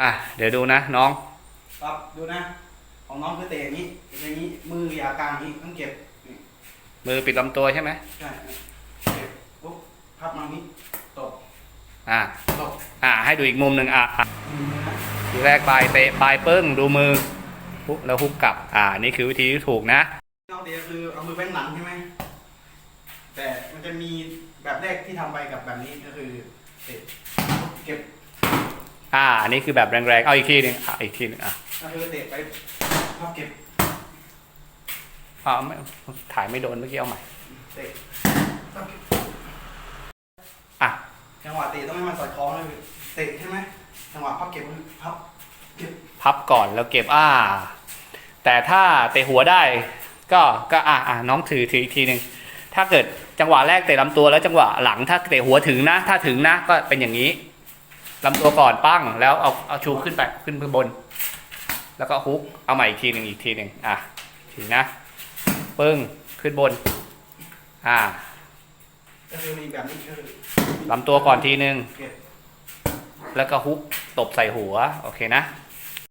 อะเดี๋ยวดูนะน้อง ครับดูนะ ของน้องคือเตะอย่างนี้อย่างนี้มืออย่ากลางอย่างนี้ต้องเก็บนี่มือปิดลำตัวใช่ไหมใช่เก็บปุ๊บพับมานี้ตบอะตบอะให้ดูอีกมุมหนึ่งอะอะมือนะทีแรกปลายเตะปลายปึ้งดูมือปุ๊บแล้วฮุกกลับ อ่านี่คือวิธีที่ถูกนะน้องเตะคือเอามือแป้งหลังใช่ไหมแต่มันจะมีแบบแรกที่ทำไปกับแบบนี้ก็คือเตะเก็บ อ่า อันนี้คือแบบแรงๆ เอาอีกทีหนึ่งอะอีกทีหนึ่งอะก็คือเตะไปพับเก็บเอาไม่ถ่ายไม่โดนเมื่อกี้เอาใหม่ เตะพับเก็บอะจังหวะเตะต้องให้มันสอดคล้องเลยคือเตะใช่ไหมจังหวะพับเก็บก็คือพับเก็บพับก่อนแล้วเก็บอ่า แต่ถ้าเตะหัวได้ ก็ก็อะอะน้องถือถืออีกทีหนึ่งถ้าเกิดจังหวะแรกเตะลำตัวแล้วจังหวะหลังถ้าเตะหัวถึงนะ ถ้าถึงนะก็เป็นอย่างนี้ ลำตัวก่อนปั้งแล้วเอาเอาชูขึ้นไปขึ้นไปบน แล้วก็ฮุกเอาใหม่อีกทีหนึ่งอีกทีหนึ่งอะถึงนะปึ้งขึ้นบน อ่าก็คือมีแบบนี้คือลำตัวก่อนทีหนึ่งเก็บแล้วก็ฮุกตบใส่หัว โอเคนะโ